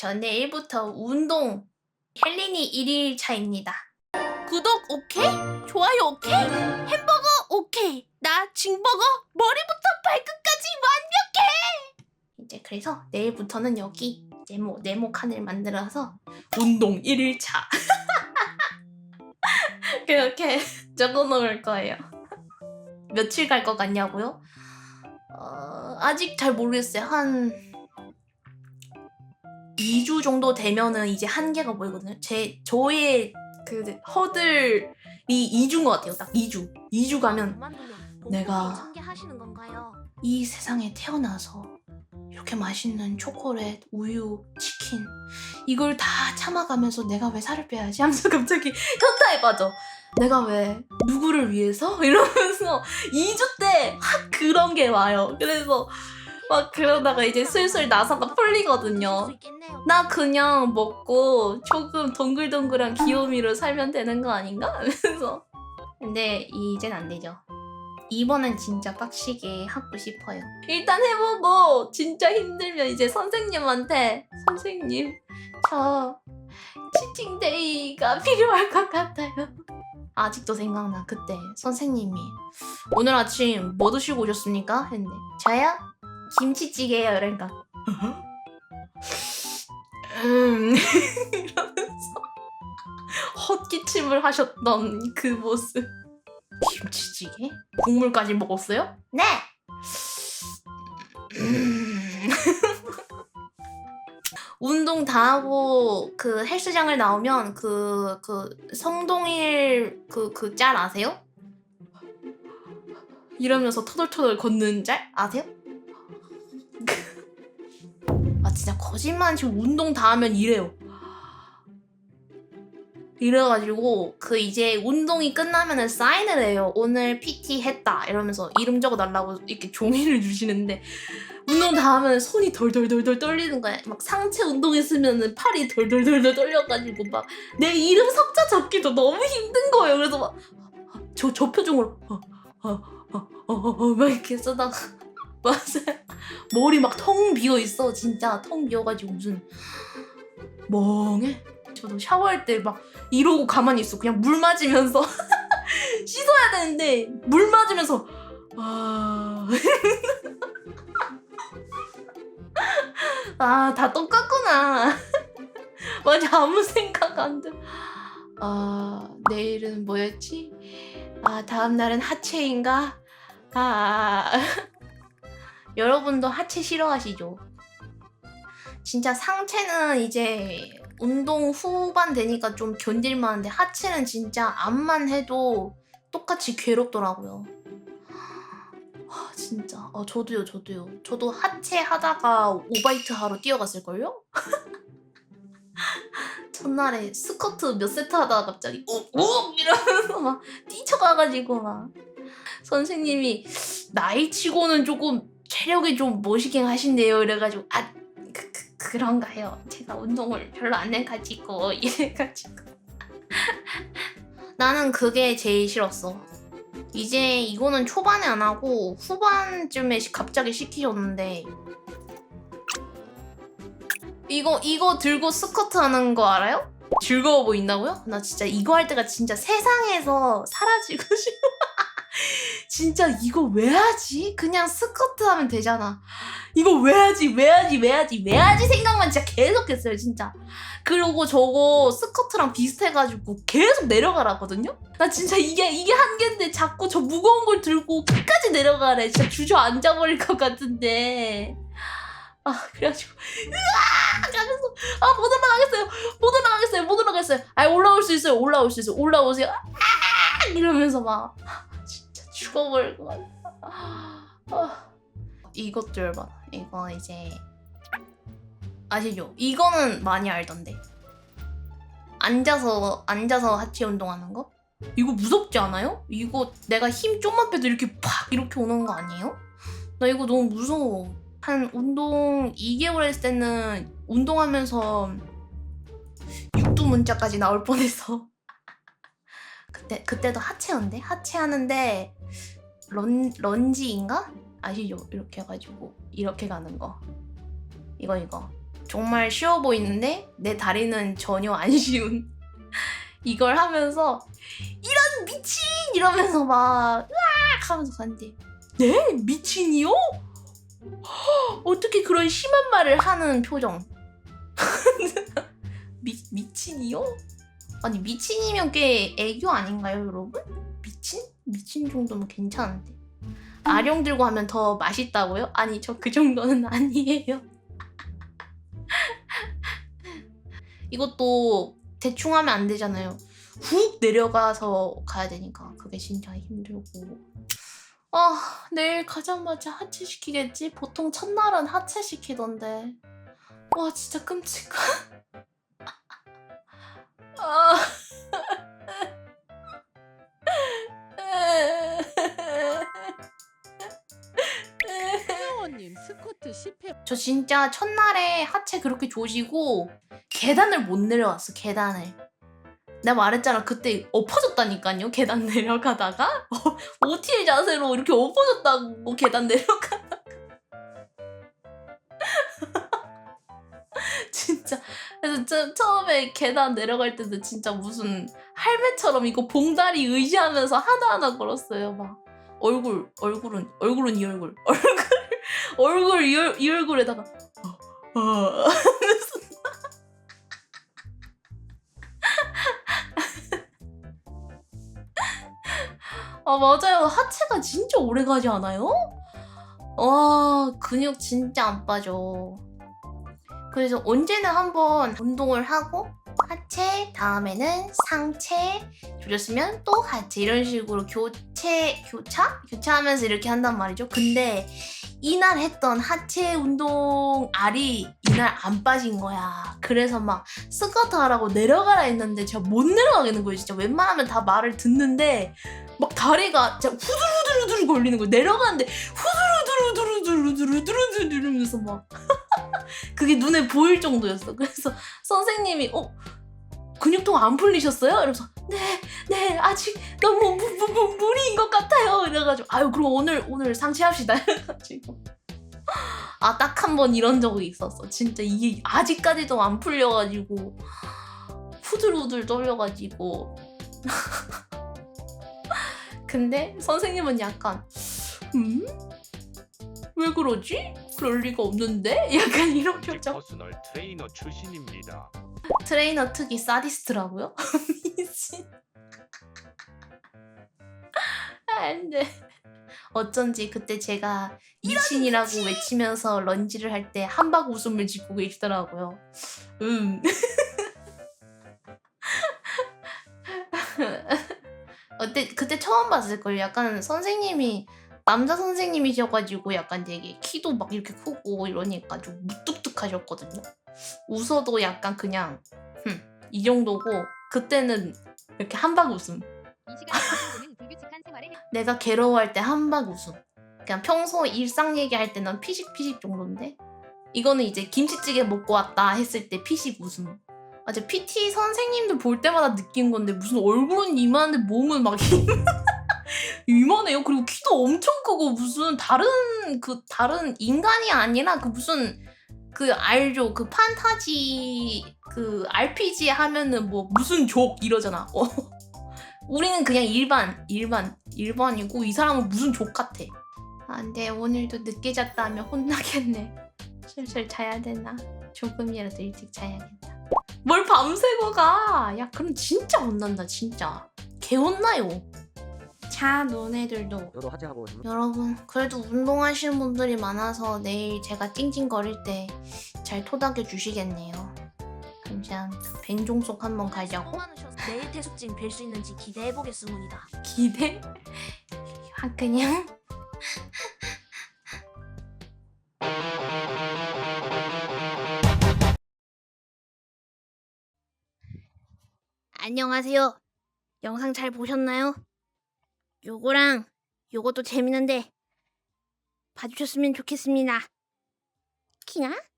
저 내일부터 운동 헬린이 1일 차입니다. 구독 오케이? 좋아요 오케이? 햄버거 오케이? 나 징버거 머리부터 발끝까지 완벽해! 이제 그래서 내일부터는 여기 네모 네모 칸을 만들어서 운동 1일차 그렇게 적어 놓을 거예요. 며칠 갈 것 같냐고요? 어, 아직 잘 모르겠어요. 한 2주 정도 되면은 이제 한계가 보이거든요. 제 저의 그 허들이 2주인 것 같아요. 딱 2주. 2주 가면 내가- 하시는 건가요? 이 세상에 태어나서 이렇게 맛있는 초콜릿, 우유, 치킨 이걸 다 참아가면서 내가 왜 살을 빼야지 하면서 갑자기 현타에 빠져. 내가 왜 누구를 위해서 이러면서 2주 때 확 그런 게 와요. 그래서 막 그러다가 이제 슬슬 나사가 풀리거든요. 나 그냥 먹고 조금 동글동글한 귀요미로 살면 되는 거 아닌가? 하면서 근데 이젠 안 되죠. 이번엔 진짜 빡시게 하고 싶어요. 일단 해보고 진짜 힘들면 이제 선생님한테 선생님 저 치팅데이가 필요할 것 같아요. 아직도 생각나 그때 선생님이 오늘 아침 뭐 드시고 오셨습니까? 했는데 저요? 김치찌개요 이러니까 음 이러면서 헛기침을 하셨던 그 모습 김치찌개? 국물까지 먹었어요? 네! 음. 운동 다 하고 그 헬스장을 나오면 그, 그 성동일 그, 그 짤 아세요? 이러면서 터덜터덜 걷는 짤 아세요? 거짓말 지금 운동 다 하면 이래요. 이래가지고 그 이제 운동이 끝나면은 사인을 해요. 오늘 PT 했다 이러면서 이름 적어달라고 이렇게 종이를 주시는데 운동 다 하면 손이 덜덜덜덜 떨리는 거야. 막 상체 운동했으면은 팔이 덜덜덜덜 떨려가지고 막 내 이름 석자 적기도 너무 힘든 거예요. 그래서 막 저 저 표정으로 어어어어막 이렇게 쓰다가 맞아요. 머리 막 텅 비어 있어 진짜 텅 비어가지고 무슨 멍해. 저도 샤워할 때 막 이러고 가만히 있어. 그냥 물 맞으면서 씻어야 되는데 물 맞으면서 아. 아, 다 똑같구나. 맞아, 아무 생각 안 들. 아, 내일은 뭐였지? 아, 다음 날은 하체인가? 아, 여러분도 하체 싫어하시죠? 진짜 상체는 이제 운동 후반 되니까 좀 견딜만한데 하체는 진짜 암만 해도 똑같이 괴롭더라고요. 와 진짜 아 저도요 저도요 저도 하체 하다가 오바이트 하러 뛰어갔을걸요? 첫날에 스쿼트 몇 세트 하다가 갑자기 욱욱 이러면서 막 뛰쳐가가지고 막 선생님이 나이 치고는 조금 체력이 좀 멋있긴 하신데요 이래가지고 아 그, 그, 그런가요 제가 운동을 별로 안 해가지고 이래가지고 나는 그게 제일 싫었어 이제 이거는 초반에 안 하고 후반쯤에 시- 갑자기 시키셨는데 이거 이거 들고 스쿼트 하는 거 알아요? 즐거워 보인다고요? 나 진짜 이거 할 때가 진짜 세상에서 사라지고 싶어. 진짜 이거 왜 하지? 그냥 스쿼트 하면 되잖아. 이거 왜 하지? 왜 하지? 왜 하지? 왜 하지? 생각만 진짜 계속했어요, 진짜. 그리고 저거 스커트랑 비슷해가지고 계속 내려가라거든요? 나 진짜 이게 이게 한계인데 자꾸 저 무거운 걸 들고 끝까지 내려가래. 진짜 주저앉아버릴 것 같은데. 아 그래가지고 으아 가면서 아 못 올라가겠어요 못 올라가겠어요 못 올라가겠어요 아 올라올 수 있어요 올라올 수 있어요 올라오세요 아 이러면서 막 죽어버릴 것 같아 아, 이것들 봐 이거 이제 아시죠? 이거는 많이 알던데. 앉아서 앉아서 하체 운동하는 거? 이거 무섭지 않아요? 이거 내가 힘 좀만 빼도 이렇게 팍 이렇게 오는 거 아니에요? 나 이거 너무 무서워. 한 운동 2개월 했을 때는 운동하면서 육두 문자까지 나올 뻔했어. 그때 그때도 하체였는데 하체 하는데 런 런지인가 아시죠? 이렇게 해가지고 이렇게 가는 거. 이거 이거 정말 쉬워 보이는데 내 다리는 전혀 안 쉬운 이걸 하면서 이런 미친 이러면서 막 으악 하면서 갔는데 네 미친이요? 허, 어떻게 그런 심한 말을 하는 표정 미, 미친이요? 아니 미친이면 꽤 애교 아닌가요 여러분? 미친? 미친 정도면 괜찮은데. 아령 들고 하면 더 맛있다고요? 아니 저 그 정도는 아니에요. 이것도 대충 하면 안 되잖아요. 훅 내려가서 가야 되니까 그게 진짜 힘들고. 아 내일 가자마자 하체 시키겠지? 보통 첫날은 하체 시키던데. 와 진짜 끔찍하 저 진짜 첫날에 하체 그렇게 조지고 계단을 못 내려왔어 계단을. 내가 말했잖아 그때 엎어졌다니까요 계단 내려가다가? OTL 자세로 이렇게 엎어졌다고 계단 내려가다가? 진짜. 그래서 저, 처음에 계단 내려갈 때도 진짜 무슨 할매처럼 이거 봉다리 의지하면서 하나하나 걸었어요 막. 얼굴 얼굴은 얼굴은 이 얼굴 얼굴 얼굴 이, 얼- 이 얼굴에다가 어, 어. 아 맞아요 하체가 진짜 오래 가지 않아요? 와 근육 진짜 안 빠져 그래서 언제는 한번 운동을 하고 하체 다음에는 상체 조졌으면 또 하체 이런 식으로 교 체 교차 교차하면서 이렇게 한단 말이죠 근데 이날 했던 하체 운동 알이 이날 안 빠진 거야. 그래서 막 스쿼트 하라고 내려가라 했는데 제가 못 내려가겠는 거예요. 진짜 웬만하면 다 말을 듣는데 막 다리가 진짜 후들후들후들 걸리는 거예요. 내려가는데 이러면서 막 그게 눈에 보일 정도였어. 그래서 선생님이 어 근육통 안 풀리셨어요? 이러면서 네, 네 아직 너무 무, 무, 무, 무리인 것 같아요. 이래가지고 아유 그럼 오늘 오늘 상체합시다. 이래가지고 아 딱 한 번 이런 적이 있었어. 진짜 이게 아직까지도 안 풀려가지고 후들후들 떨려가지고 근데 선생님은 약간 음? 왜 그러지? 그럴 리가 없는데? 약간 이런 표정. 퍼스널 트레이너 출신입니다. 트레이너 특이 사디스트라고요? 미친. 안 돼. 어쩐지 그때 제가 미친이라고 외치면서 런지를 할 때 한박 웃음을 짓고 계시더라고요. 음. 어때 그때 처음 봤을 걸 약간 선생님이 남자 선생님이셔가지고 약간 되게 키도 막 이렇게 크고 이러니까 좀 무뚝뚝하셨거든요. 웃어도 약간 그냥 흠, 이 정도고 그때는 이렇게 한박 웃음. 내가 괴로워할 때 한박 웃음. 그냥 평소 일상 얘기할 때는 피식피식 정도인데 이거는 이제 김치찌개 먹고 왔다 했을 때 피식 웃음. 아, 제 PT 선생님들 볼 때마다 느낀 건데 무슨 얼굴은 이만한데 몸은 막 이만해요. 그리고 키도 엄청 크고 무슨 다른 그 다른 인간이 아니라 그 무슨 그 알죠? 그 판타지 그 RPG 하면은 뭐 무슨 족 이러잖아. 어. 우리는 그냥 일반 일반 일반이고 이 사람은 무슨 족 같아. 아, 근데 오늘도 늦게 잤다 하면 혼나겠네. 슬슬 자야 되나? 조금이라도 일찍 자야겠다. 뭘 밤새고 가? 야 그럼 진짜 혼난다 진짜. 개 혼나요. 자 너네들도 여러 하재하고 여러분 그래도 운동하시는 분들이 많아서 내일 제가 찡찡거릴 때 잘 토닥여 주시겠네요. 감사합니다. 뱅종속 한번 가자고. 내일 태숙진 뵐 수 있는지 기대해 보겠습니다. 기대? 아 그냥 안녕하세요. 영상 잘 보셨나요? 요거랑 요것도 재밌는데 봐주셨으면 좋겠습니다. 키나?